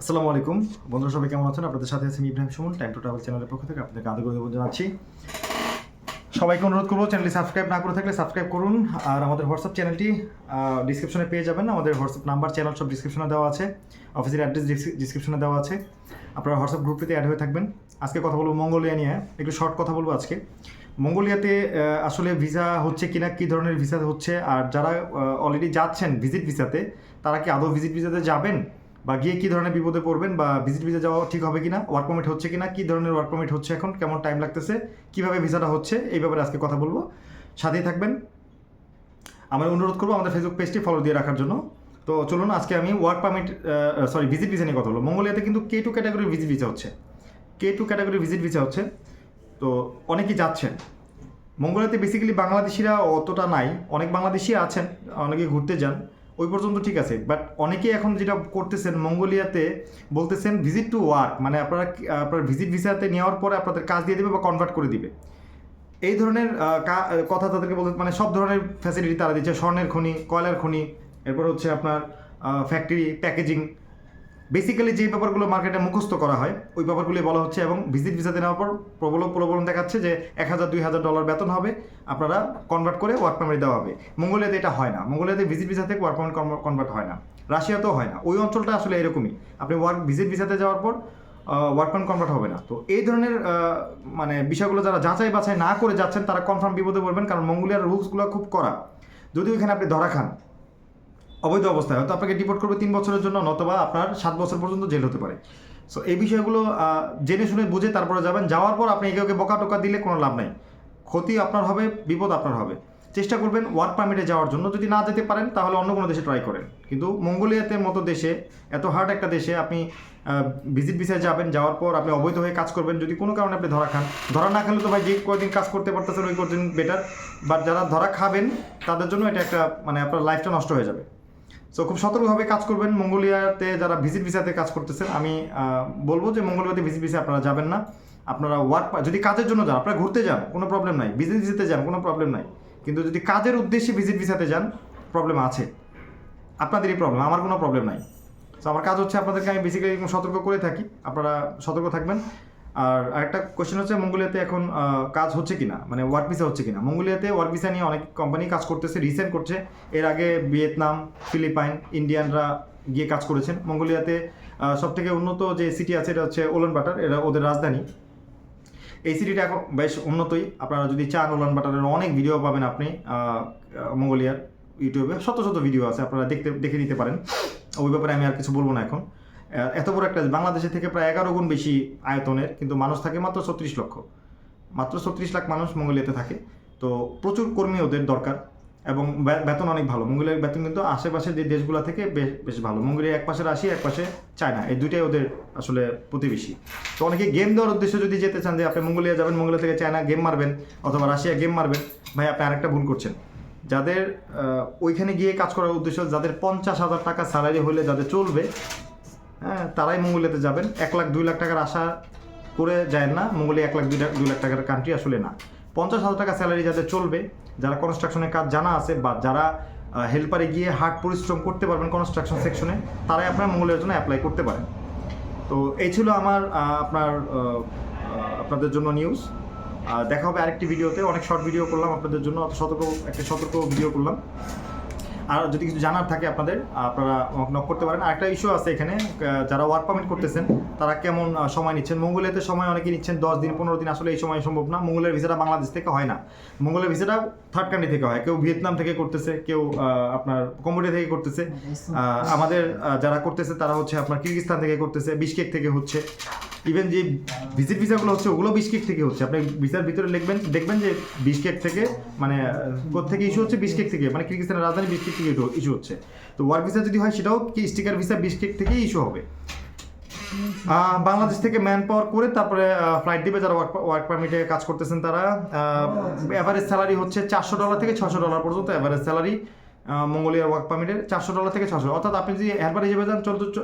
আসসালামু আলাইকুম। বন্ধুরা সবাই কেমন আছেন? আপনাদের সাথে আছি Ibrahim Suman time to travel চ্যানেলের পক্ষ থেকে আপনাদেরকে আদর করে জানাচ্ছি। সবাইকে অনুরোধ করব চ্যানেলটি সাবস্ক্রাইব না করে থাকলে সাবস্ক্রাইব করুন, আর আমাদের হোয়াটসঅ্যাপ চ্যানেলটি ডিসক্রিপশনে পেয়ে যাবেন। আমাদের হোয়াটসঅ্যাপ নাম্বার চ্যানেল সব ডিসক্রিপশনে দেওয়া আছে। অফিসের অ্যাড্রেস ডিসক্রিপশনে দেওয়া আছে। আপনারা হোয়াটসঅ্যাপ গ্রুপটিতে অ্যাড হয়ে থাকবেন। আজকে কথা বলব মঙ্গোলিয়া নিয়ে। একটু শর্ট কথা বলব আজকে। মঙ্গোলিয়াতে আসলে ভিসা হচ্ছে কিনা, কী ধরনের ভিসা হচ্ছে, আর যারা অলরেডি যাচ্ছেন ভিজিট ভিসাতে তারা কি আদৌ ভিজিট ভিসাতে যাবেন? বা গিয়ে কী ধরনের বিপদে পড়বেন বা ভিজিট ভিসা যাওয়া ঠিক হবে কিনা ওয়ার্ক পারমিট হচ্ছে কিনা, কী ধরনের ওয়ার্ক পারমিট হচ্ছে এখন, কেমন টাইম লাগতেছে, কীভাবে ভিসাটা হচ্ছে, এই ব্যাপারে আজকে কথা বলব। সাথেই থাকবেন। আমার অনুরোধ করব আমাদের ফেসবুক পেজটি ফলো দিয়ে রাখার জন্য। তো চলুন, আজকে আমি work permit sorry visit visa নিয়ে কথা বলব। মঙ্গোলিয়াতে কিন্তু কে টু ক্যাটাগরির ভিজিট ভিসা হচ্ছে। কে টু ক্যাটাগরির ভিজিট ভিসা হচ্ছে। তো অনেকেই যাচ্ছেন। মঙ্গোলিয়াতে বেসিক্যালি বাংলাদেশিরা অতটা নাই। অনেক বাংলাদেশি আছেন অনেকে ঘুরতে যান। ওই পর্যন্ত ঠিক আছে। বাট অনেকে এখন যেটা করতেছেন, মঙ্গোলিয়াতে বলতেছেন ভিজিট টু ওয়ার্ক মানে আপনারা আপনার ভিজিট ভিসাতে নেওয়ার পরে আপনাদের কাজ দিয়ে দেবে বা কনভার্ট করে দিবে। এই ধরনের কথা তাদেরকে বলতে মানে সব ধরনের ফ্যাসিলিটি তারা দিচ্ছে, স্বর্ণের খনি, কয়লার খনি, এরপর হচ্ছে আপনার ফ্যাক্টরি প্যাকেজিং বেসিক্যালি যে ব্যাপারগুলো মার্কেটে মুখস্থ করা হয়, ওই ব্যাপারগুলি বলা হচ্ছে এবং ভিজিট ভিসাতে নেওয়ার পর প্রবল প্রবলন দেখাচ্ছে যে এক হাজার, দুই হাজার ডলার বেতন হবে, আপনারা কনভার্ট করে ওয়ার্ক পারমিট দেওয়া হবে। মঙ্গোলিয়াতে এটা হয় না। মঙ্গোলিয়াতে ভিজিট ভিসা থেকে ওয়ার্ক পারমিট কনভার্ট হয় না। রাশিয়াতেও হয় না। ওই অঞ্চলটা আসলে এরকমই। আপনি ওয়ার্ক ভিজিট ভিসাতে যাওয়ার পর ওয়ার্ক পারমিট কনভার্ট হবে না। তো এই ধরনের মানে বিষয়গুলো যারা যাচাই বাছাই না করে যাচ্ছেন, তারা কনফার্ম বিপদে পড়বেন, কারণ মঙ্গোলিয়ার রুলসগুলো খুব কড়া। যদি ওইখানে আপনি ধরা খান অবৈধ অবস্থায়। হয়তো আপনাকে ডিপোর্ট করবে তিন বছরের জন্য, নতবা আপনার সাত বছর পর্যন্ত জেল হতে পারে। সো এই বিষয়গুলো জেনে শুনে বুঝে তারপরে যাবেন। যাওয়ার পর আপনি একে ওকে বোকা টোকা দিলে কোনো লাভ নাই। ক্ষতি আপনার হবে, বিপদ আপনার হবে। চেষ্টা করবেন ওয়ার্ক পারমিটে যাওয়ার জন্য। যদি না যেতে পারেন, তাহলে অন্য কোনো দেশে ট্রাই করেন। কিন্তু মঙ্গোলিয়াতে মতো দেশে, এত হার্ড একটা দেশে আপনি ভিজিট ভিসায় যাবেন, যাওয়ার পর আপনি অবৈধ হয়ে কাজ করবেন। যদি কোনো কারণে আপনি ধরা খান, ধরা না খেলে তো ভাই যে কয়দিন কাজ করতে পারতেছেন, ওই কদিন বেটার বাট যারা ধরা খাবেন, তাদের জন্য এটা একটা মানে আপনার লাইফটা নষ্ট হয়ে যাবে। সো খুব সতর্কভাবে কাজ করবেন। মঙ্গোলিয়াতে যারা ভিজিট ভিসাতে কাজ করতেছেন, আমি বলব যে মঙ্গোলিয়াতে ভিজিট ভিসা আপনারা যাবেন না। আপনারা ওয়ার্ক যদি কাজের জন্য যান, আপনারা ঘুরতে যান, কোনো প্রবলেম নাই। ভিজিট ভিসাতে যান, কোনো প্রবলেম নাই। কিন্তু যদি কাজের উদ্দেশ্যে ভিজিট ভিসাতে যান প্রবলেম আছে। আপনাদেরই প্রবলেম আমার কোনো প্রবলেম নাই। তো আমার কাজ হচ্ছে আপনাদেরকে আমি বেসিক্যালি সতর্ক করে থাকি। আপনারা সতর্ক থাকবেন। আর আরেকটা কোয়েশ্চেন হচ্ছে, মঙ্গোলিয়াতে এখন কাজ হচ্ছে কিনা? মানে ওয়ার্ক ভিসা হচ্ছে কিনা? মঙ্গোলিয়াতে ওয়ার্ক ভিসা নিয়ে অনেক কোম্পানি কাজ করতেছে রিসেন্ট করছে। এর আগে ভিয়েতনাম, ফিলিপাইন, ইন্ডিয়ানরা গিয়ে কাজ করেছেন। মঙ্গোলিয়াতে সব থেকে উন্নত যে সিটি আছে, এটা হচ্ছে ওলন বাটার এটা ওদের রাজধানী। এই সিটিটা এখন বেশ উন্নতই। আপনারা যদি চান উলান বাটারের অনেক ভিডিও পাবেন আপনি মঙ্গোলিয়ার ইউটিউবে শত শত ভিডিও আছে, আপনারা দেখতে, দেখে নিতে পারেন। ওই ব্যাপারে আমি আর কিছু বলব না এখন। এত বড় একটা বাংলাদেশের থেকে প্রায় এগারো গুণ বেশি আয়তনের, কিন্তু মানুষ থাকে মাত্র ছত্রিশ লক্ষ। মাত্র ছত্রিশ লাখ মানুষ মঙ্গোলিয়াতে থাকে। তো প্রচুর কর্মী ওদের দরকার এবং বেতন অনেক ভালো। মঙ্গোলিয়ার বেতন কিন্তু আশেপাশের যে দেশগুলো থেকে বেশ বেশ ভালো। মঙ্গোলিয়া এক পাশে রাশিয়া, এক পাশে চায়না। এই দুইটাই ওদের আসলে প্রতিবেশী। তো অনেকে গেম দেওয়ার উদ্দেশ্যে যদি যেতে চান যে, আপনি মঙ্গোলিয়া যাবেন, মঙ্গোলিয়া থেকে চায়না গেম মারবেন অথবা রাশিয়া গেম মারবেন। ভাই, আপনি আরেকটা ভুল করছেন। যাদের ওইখানে গিয়ে কাজ করার উদ্দেশ্য, যাদের পঞ্চাশ হাজার টাকা স্যালারি হলে যাদের চলবে হ্যাঁ তারাই মঙ্গোলিয়াতে যাবেন। এক লাখ, দুই লাখ টাকার আশা করে যায় না। মঙ্গোলিয়া এক লাখ, দুই লাখ দুই লাখ টাকার কান্ট্রি আসলে না। পঞ্চাশ হাজার টাকা স্যালারি যাদের চলবে, যারা কনস্ট্রাকশনের কাজ জানা আছে বা যারা হেল্পারে গিয়ে হার্ড পরিশ্রম করতে পারবেন কনস্ট্রাকশন সেকশনে তারাই আপনার মঙ্গলের জন্য অ্যাপ্লাই করতে পারেন। তো এই ছিল আমার আপনার আপনাদের জন্য নিউজ দেখা হবে আরেকটি ভিডিওতে অনেক শর্ট ভিডিও করলাম আপনাদের জন্য। সতর্ক, একটা সতর্ক ভিডিও করলাম। আর যদি কিছু জানার থাকে আপনাদের আপনারা নক করতে পারেন। আরেকটা ইস্যু আছে এখানে যারা ওয়ার্ক পারমিট করতেছেন তারা কেমন সময় নিচ্ছেন? মঙ্গোলিয়াতে সময় অনেকে নিচ্ছেন দশ দিন পনেরো দিন আসলে এই সময় সম্ভব না। মঙ্গলের ভিসাটা বাংলাদেশ থেকে হয় না। মঙ্গলের ভিসাটা থার্ড কান্ট্রি থেকে হয়। কেউ ভিয়েতনাম থেকে করতেছে কেউ আপনার কম্বোডিয়া থেকে করতেছে। আমাদের যারা করতেছে তারা হচ্ছে আপনার কিরগিস্তান থেকে করতেছে বিশকেক থেকে হচ্ছে। ইভেন যে ভিজিট ভিসাগুলো হচ্ছে, ওগুলো বিশকেক থেকে হচ্ছে। আপনি ভিসার ভিতরে লিখবেন, দেখবেন যে বিশকেক থেকে মানে থেকে ইস্যু হচ্ছে বিশকেক থেকে মানে কিরগিস্তানের রাজধানী বিশকেক থেকে ইস্যু হচ্ছে। তো ওয়ার্ক ভিসা যদি হয়, সেটাও কি স্টিকার ভিসা বিশকেক থেকেই ইস্যু হবে? বাংলাদেশ থেকে ম্যান পাওয়ার করে তারপরে ফ্লাইট দিবে যারা ওয়ার্ক পারমিটে কাজ করতেছেন তারা। অ্যাভারেজ স্যালারি হচ্ছে চারশো ডলার থেকে ছশো ডলার পর্যন্ত অ্যাভারেজ স্যালারি মঙ্গোলিয়ার ওয়ার্ক পারমিটের চারশো ডলার থেকে ছশো অর্থাৎ আপনি যদি হেল্পার হিসেবে যান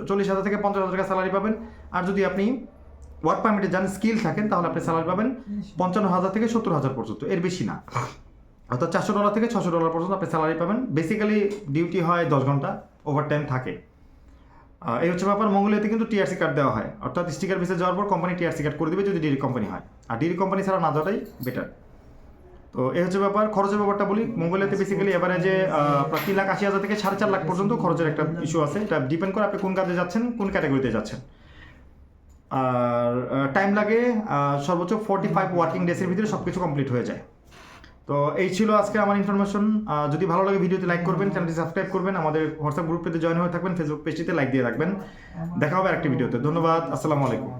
চল্লিশ হাজার থেকে পঞ্চাশ হাজার টাকা স্যালারি পাবেন। আর যদি আপনি ওয়ার্ক পারমিটে যান স্কিল থাকেন, তাহলে আপনি স্যালারি পাবেন পঞ্চান্ন হাজার থেকে সত্তর হাজার পর্যন্ত, এর বেশি না। অর্থাৎ চারশো ডলার থেকে ছশো ডলার পর্যন্ত আপনি স্যালারি পাবেন। বেসিক্যালি ডিউটি হয় দশ ঘণ্টা ওভার টাইম থাকে এই হচ্ছে ব্যাপার। মঙ্গলিয়াতে কিন্তু টিআরসি কার্ড দেওয়া হয়। অর্থাৎ স্টিকার বেসে যাওয়ার পর কোম্পানি টিআরসি কার্ড করে দেবে, যদি ডিরি কোম্পানি হয়। আর ডিরি কোম্পানি ছাড়া না যাওয়াটাই বেটার তো এই হচ্ছে ব্যাপার। খরচের ব্যাপারটা বলি। মঙ্গলিয়াতে বেসিক্যালি এভারেজে প্রায় তিন লাখ আশি হাজার থেকে সাড়ে চার লাখ পর্যন্ত খরচের একটা ইস্যু আছে। এটা ডিপেন্ড করে আপনি কোন কাজে যাচ্ছেন, কোন ক্যাটাগরিতে যাচ্ছেন। আর টাইম লাগে সর্বোচ্চ ফোর্টি ফাইভ ওয়ার্কিং ডেসের ভিতরে সব কিছু কমপ্লিট হয়ে যায়। তো এই ছিল আজকে আমার ইনফরমেশন যদি ভালো লাগে ভিডিওতে লাইক করবেন চ্যানেলটি সাবস্ক্রাইব করবেন, আমাদের হোয়াটসঅ্যাপ গ্রুপটিতে জয়েন হয়ে থাকবেন ফেসবুক পেজটিতে লাইক দিয়ে রাখবেন। দেখা হবে আরেকটি ভিডিওতে ধন্যবাদ, আসসালামু আলাইকুম।